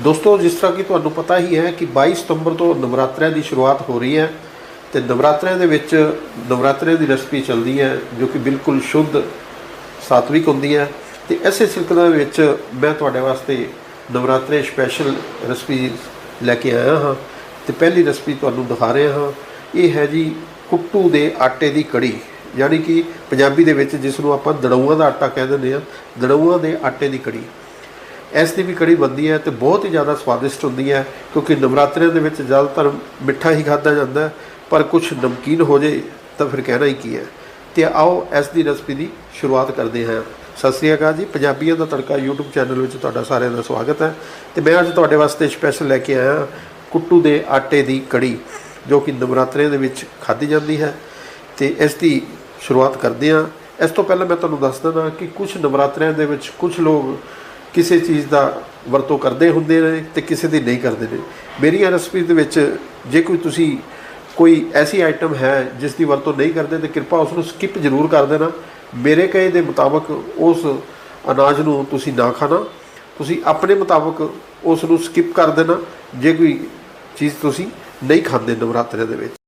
ਦੋਸਤੋ, ਜਿਸ ਤਰ੍ਹਾਂ ਕਿ ਤੁਹਾਨੂੰ ਪਤਾ ਹੀ ਹੈ ਕਿ 22 ਸਤੰਬਰ ਤੋਂ ਨਵਰਾਤਰਿਆਂ ਦੀ ਸ਼ੁਰੂਆਤ ਹੋ ਰਹੀ ਹੈ ਤੇ ਨਵਰਾਤਰਿਆਂ ਦੇ ਵਿੱਚ ਨਵਰਾਤਰਿਆਂ ਦੀ ਰੈਸਪੀ ਚੱਲਦੀ ਹੈ, ਜੋ ਕਿ ਬਿਲਕੁਲ ਸ਼ੁੱਧ ਸਾਤਵਿਕ ਹੁੰਦੀ ਹੈ। ਤੇ ਐਸੇ ਸਿਲਸਿਲੇ ਦੇ ਵਿੱਚ ਮੈਂ ਤੁਹਾਡੇ ਵਾਸਤੇ ਨਵਰਾਤਰੇ ਸਪੈਸ਼ਲ ਰੈਸਪੀ ਲੈ ਕੇ ਆਇਆ ਹਾਂ। ਤੇ ਪਹਿਲੀ ਰੈਸਪੀ ਤੁਹਾਨੂੰ ਦਿਖਾ ਰਿਹਾ ਹਾਂ। ਇਹ ਹੈ ਜੀ ਕੁੱਟੂ ਦੇ ਆਟੇ ਦੀ ਕੜੀ, ਯਾਨੀ ਕਿ ਪੰਜਾਬੀ ਦੇ ਵਿੱਚ ਜਿਸ ਨੂੰ ਆਪਾਂ ਦੜੂਆਂ ਦਾ ਆਟਾ ਕਹਿ ਦਿੰਦੇ ਆ ਦੜੂਆਂ ਦੇ ਆਟੇ ਦੀ ਕੜੀ। ਇਸ ਦੀ ਵੀ ਕੜੀ ਬਣਦੀ ਹੈ ਤੇ ਬਹੁਤ ਹੀ ਜ਼ਿਆਦਾ ਸਵਾਦਿਸ਼ਟ ਹੁੰਦੀ ਹੈ, ਕਿਉਂਕਿ ਨਵਰਾਤਰਿਆਂ ਦੇ ਵਿੱਚ ਜ਼ਿਆਦਾਤਰ ਮਿੱਠਾ ਹੀ ਖਾਧਾ ਜਾਂਦਾ ਪਰ ਕੁਝ ਨਮਕੀਨ ਹੋ ਜੇ ਤਾਂ ਫਿਰ ਕਹਿਣਾ ਹੀ ਕੀ ਹੈ। ਤੇ ਆਓ ਇਸ ਦੀ ਰੈਸਪੀ ਦੀ ਸ਼ੁਰੂਆਤ ਕਰਦੇ ਹਾਂ। ਸਤਿ ਸ੍ਰੀ ਅਕਾਲ ਜੀ, ਪੰਜਾਬੀਆਂ ਦਾ ਤੜਕਾ YouTube ਚੈਨਲ ਵਿੱਚ ਤੁਹਾਡਾ ਸਾਰਿਆਂ ਦਾ ਸਵਾਗਤ ਹੈ। ਤੇ ਮੈਂ ਅੱਜ ਤੁਹਾਡੇ ਵਾਸਤੇ ਸਪੈਸ਼ਲ ਲੈ ਕੇ ਆਇਆ ਕੁੱਟੂ ਦੇ ਆਟੇ ਦੀ ਕੜੀ, ਜੋ ਕਿ ਨਵਰਾਤਰਿਆਂ ਦੇ ਵਿੱਚ ਖਾਧੀ ਜਾਂਦੀ ਹੈ। ਤੇ ਇਸ ਦੀ ਸ਼ੁਰੂਆਤ ਕਰਦੇ ਹਾਂ। ਇਸ ਤੋਂ ਪਹਿਲਾਂ ਮੈਂ ਤੁਹਾਨੂੰ ਦੱਸ ਦਿੰਦਾ ਕਿ ਕੁਝ ਨਵਰਾਤਰਿਆਂ ਦੇ ਵਿੱਚ ਕੁਝ ਲੋਕ ਕਿਸੇ ਚੀਜ਼ ਦਾ ਵਰਤੋਂ ਕਰਦੇ ਹੁੰਦੇ ਨੇ ਤੇ ਕਿਸੇ ਦੀ ਨਹੀਂ ਕਰਦੇ ਨੇ ਮੇਰੀਆਂ ਰੈਸਪੀ ਦੇ ਵਿੱਚ ਜੇ ਕੋਈ ਤੁਸੀਂ ਕੋਈ ਐਸੀ ਆਈਟਮ ਹੈ ਜਿਸ ਦੀ ਵਰਤੋਂ ਨਹੀਂ ਕਰਦੇ ਤੇ ਕਿਰਪਾ ਉਸ ਨੂੰ ਸਕਿਪ ਜ਼ਰੂਰ ਕਰ ਦੇਣਾ। ਮੇਰੇ ਕਹੇ ਦੇ ਮੁਤਾਬਕ ਉਸ ਅਨਾਜ ਨੂੰ ਤੁਸੀਂ ਨਾ ਖਾਣਾ। ਤੁਸੀਂ ਆਪਣੇ ਮੁਤਾਬਕ ਉਸ ਨੂੰ ਸਕਿਪ ਕਰ ਦੇਣਾ। ਜੇ ਕੋਈ ਚੀਜ਼ ਤੁਸੀਂ ਨਹੀਂ ਖਾਂਦੇ ਨਵਰਾਤਰੇ ਦੇ ਵਿੱਚ।